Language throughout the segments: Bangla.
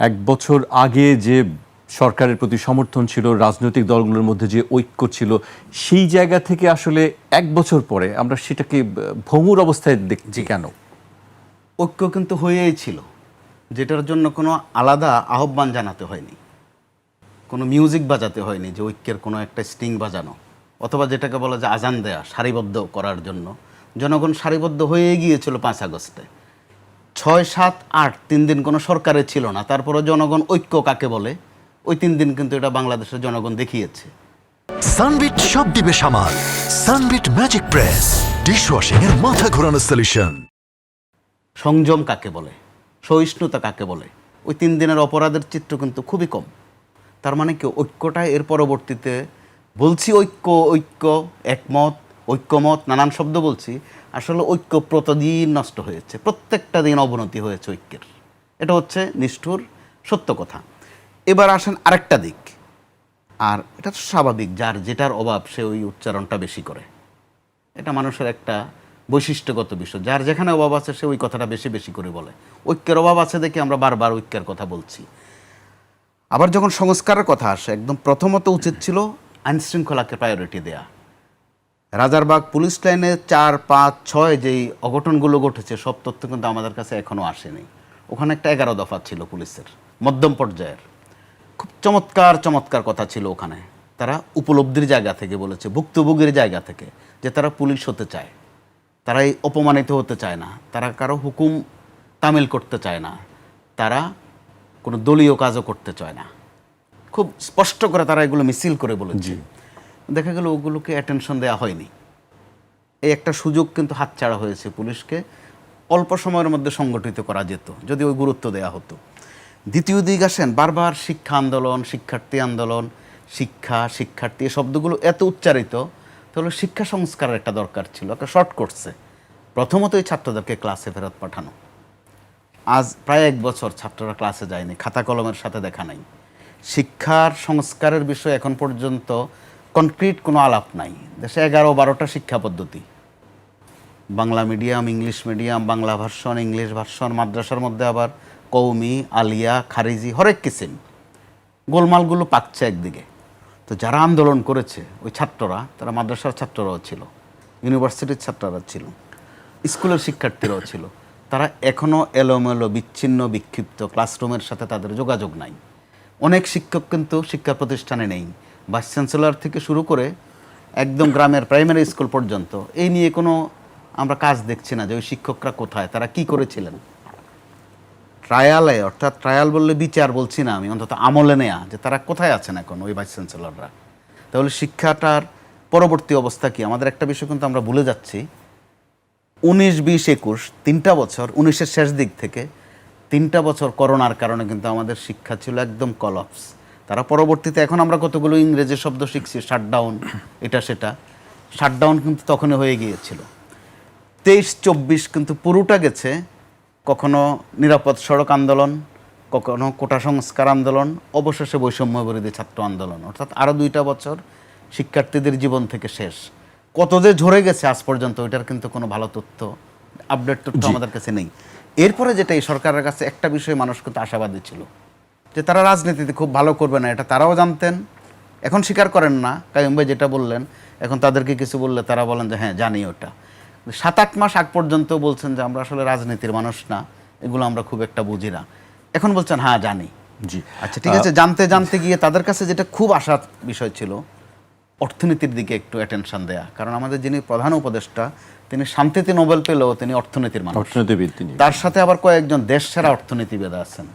এক বছর আগে যে সরকারের প্রতি সমর্থন ছিল রাজনৈতিক দলগুলোর মধ্যে যে ঐক্য ছিল সেই জায়গা থেকে আসলে এক বছর পরে আমরা সেটাকে ভঙ্গুর অবস্থায় দেখছি কেন? ঐক্য কিন্তু হয়েই ছিল যেটার জন্য কোনো আলাদা আহ্বান জানাতে হয়নি। কোনো মিউজিক বাজাতে হয়নি যে ঐক্যের কোনো একটা স্টিং বাজানো অথবা যেটাকে বলা যে আজান দেয়া সারিবদ্ধ করার জন্য। জনগণ সারিবদ্ধ হয়ে গিয়েছিল পাঁচ আগস্টে। ছয় সাত আট তিন দিন কোনো সরকারে ছিল না। তারপরে জনগণ ঐক্য কাকে বলে? ওই তিন দিন কিন্তু এটা বাংলাদেশের জনগণ দেখিয়েছে। সানবিট সব দিবে সামাল। সানবিট ম্যাজিক প্রেস ডিশওয়াশিং এর মাথা ঘোরানো সলিউশন সংযম কাকে বলে? সহিষ্ণুতা কাকে বলে? ওই তিন দিনের অপরাধের চিত্র কিন্তু খুবই কম। তার মানে কি ঐক্যটা এর পরবর্তীতে বলছি ঐক্য ঐক্য একমত ঐক্যমত, নানান শব্দ বলছি, আসলে ঐক্য প্রতিদিন নষ্ট হয়েছে। প্রত্যেকটা দিন অবনতি হয়েছে ঐক্যের। এটা হচ্ছে নিষ্ঠুর, সত্য কথা। এবার আসেন আরেকটা দিক। আর এটা তো স্বাভাবিক, যার যেটার অভাব সে ওই উচ্চারণটা বেশি করে। এটা মানুষের একটা বৈশিষ্ট্যগত বিষয়। যার যেখানে অভাব আছে সে ওই কথাটা বেশি বেশি করে বলে। ঐক্যের অভাব আছে দেখে আমরা বারবার ঐক্যের কথা বলছি। আবার যখন সংস্কারের কথা আসে, একদম প্রথমত উচিত ছিল আইনশৃঙ্খলাকে প্রায়োরিটি দেয়া। রাজারবাগ পুলিশ লাইনে চার, পাঁচ, ছয় যেই অঘটনগুলো ঘটেছে, সব তথ্য কিন্তু আমাদের কাছে এখনও আসেনি। ওখানে একটা এগারো দফা ছিল পুলিশের, মধ্যম পর্যায়ের। খুব চমৎকার চমৎকার কথা ছিল ওখানে। তারা উপলব্ধির জায়গা থেকে বলেছে, ভুক্তভোগীর জায়গা থেকে, যে তারা পুলিশ হতে চায়। তারা এই অপমানিত হতে চায় না। তারা কারও হুকুম তামিল করতে চায় না। তারা কোনো দলীয় কাজও করতে চায় না। খুব স্পষ্ট করে তারা এগুলো মিছিল করে বলেছে। দেখা গেল ওগুলোকে অ্যাটেনশন দেওয়া হয়নি। এই একটা সুযোগ কিন্তু হাতছাড়া হয়েছে পুলিশকে। অল্প সময়ের মধ্যে সংগঠিত করা যেত, যদি ওই গুরুত্ব দেওয়া হতো। দ্বিতীয় দিক আসেন, বারবার শিক্ষা আন্দোলন, শিক্ষার্থী আন্দোলন, শিক্ষা, শিক্ষার্থী শব্দগুলো এত উচ্চারিত, তাহলে শিক্ষা সংস্কারের একটা দরকার ছিল, একটা শর্ট করছে প্রথমত এই ছাত্রদেরকে ক্লাসে ফেরত পাঠানো। আজ প্রায় এক বছর ছাত্ররা ক্লাসে যায়নি খাতা কলমের সাথে দেখা নাই। শিক্ষার সংস্কারের বিষয়ে এখন পর্যন্ত কনক্রিট কোনো আলাপ নাই। দেশে এগারো বারোটা শিক্ষা পদ্ধতি। Bangla medium, English medium, Bangla version, English version, মাদ্রাসার মধ্যে আবার কৌমি, আলিয়া, খারিজি, হরেক কিসিম। গোলমালগুলো পাকছে একদিকে। তো যারা আন্দোলন করেছে, ওই ছাত্ররা, তারা মাদ্রাসার ছাত্ররাও ছিল, ইউনিভার্সিটির ছাত্ররা ছিল, স্কুলের শিক্ষার্থীরাও ছিল, তারা এখনও এলোমেলো, বিচ্ছিন্ন, বিক্ষিপ্ত ক্লাসরুমের সাথে তাদের যোগাযোগ নাই। অনেক শিক্ষক কিন্তু শিক্ষা প্রতিষ্ঠানে নেই। ভাইস চ্যান্সেলর থেকে শুরু করে একদম গ্রামের প্রাইমারি স্কুল পর্যন্ত, এই নিয়ে কোনো আমরা কাজ দেখছি না যে ওই শিক্ষকরা কোথায়, তারা কি করেছিলেন? ট্রায়ালে অর্থাৎ ট্রায়াল বললে বিচার বলছি না আমি, অন্তত আমলে নেয়া যে তারা কোথায় আছেন এখন ওই ভাইস চ্যান্সেলররা তাহলে শিক্ষাটার পরবর্তী অবস্থা কি? আমাদের একটা বিষয় কিন্তু আমরা ভুলে যাচ্ছি। উনিশ, বিশ, একুশ, তিনটা বছর, উনিশের শেষ দিক থেকে তিনটা বছর করোনার কারণে কিন্তু আমাদের শিক্ষা ছিল একদম কলাপস তারা পরবর্তীতে এখন আমরা কতগুলো ইংরেজি শব্দ শিখছি শাটডাউন এটা সেটা। শাটডাউন কিন্তু তখনই হয়ে গিয়েছিল। তেইশ চব্বিশ কিন্তু পুরোটা গেছে কখনো নিরাপদ সড়ক আন্দোলন কখনো কোটা সংস্কার আন্দোলন অবশেষে বৈষম্য বিরোধী ছাত্র আন্দোলন। অর্থাৎ আরও দুইটা বছর শিক্ষার্থীদের জীবন থেকে শেষ। কত যে ঝরে গেছে আজ পর্যন্ত ওইটার কিন্তু কোনো ভালো তথ্য আপডেট তথ্য আমাদের কাছে নেই। এরপরে যেটা এই সরকারের কাছে একটা বিষয়ে মানুষ কিন্তু আশাবাদী ছিল। যে তারা রাজনীতিতে খুব ভালো করবে না এটা তারাও জানতেন। এখন স্বীকার করেন না কাইম ভাই যেটা বললেন এখন তাদেরকে কিছু বললে তারা বলেন যে হ্যাঁ জানি ওটা। সাত আট মাস আগ পর্যন্ত বলছেন যে আমরা আসলে রাজনীতির মানুষ না এগুলো আমরা খুব একটা বুঝি না। এখন বলছেন হ্যাঁ জানি। জি। আচ্ছা ঠিক আছে জানতে জানতে গিয়ে তাদের কাছে যেটা খুব আশার বিষয় ছিল অর্থনীতির দিকে একটু অ্যাটেনশন দেয়া। কারণ আমাদের যিনি প্রধান উপদেষ্টা তিনি শান্তিতে নোবেল পেলেও তিনি অর্থনীতির মানুষ। অর্থনীতিবিদ তিনি। তার সাথে আবার কয়েকজন দেশ সেরা অর্থনীতিবিদ আছেন।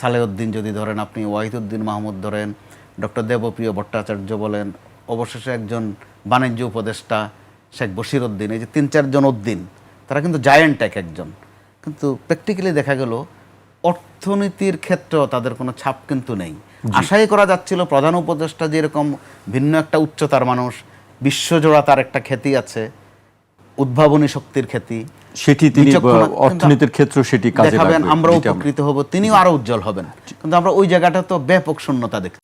সালেউদ্দিন যদি ধরেন আপনি ওয়াহিদুদ্দিন মাহমুদ ধরেন ডক্টর দেবপ্রিয় ভট্টাচার্য বলেন অবশেষে একজন বাণিজ্য উপদেষ্টা শেখ বশির উদ্দিন এই যে তিন চারজন উদ্দিন তারা কিন্তু জায়েন্ট এক একজন। কিন্তু প্র্যাকটিক্যালি দেখা গেল অর্থনীতির ক্ষেত্রেও তাদের কোনো ছাপ কিন্তু নেই। আশাই করা যাচ্ছিল প্রধান উপদেষ্টা যেরকম ভিন্ন একটা উচ্চতার মানুষ বিশ্বজোড়া তার একটা খ্যাতি আছে উদ্ভাবনী শক্তির খ্যাতি সেটি তিনি অর্থনীতির ক্ষেত্রে সেটি কাজে দেখাবেন আমরা- উপকৃত হব তিনিও আরও উজ্জ্বল হবেন। কিন্তু আমরা ওই জায়গাটা তো ব্যাপক শূন্যতা দেখছি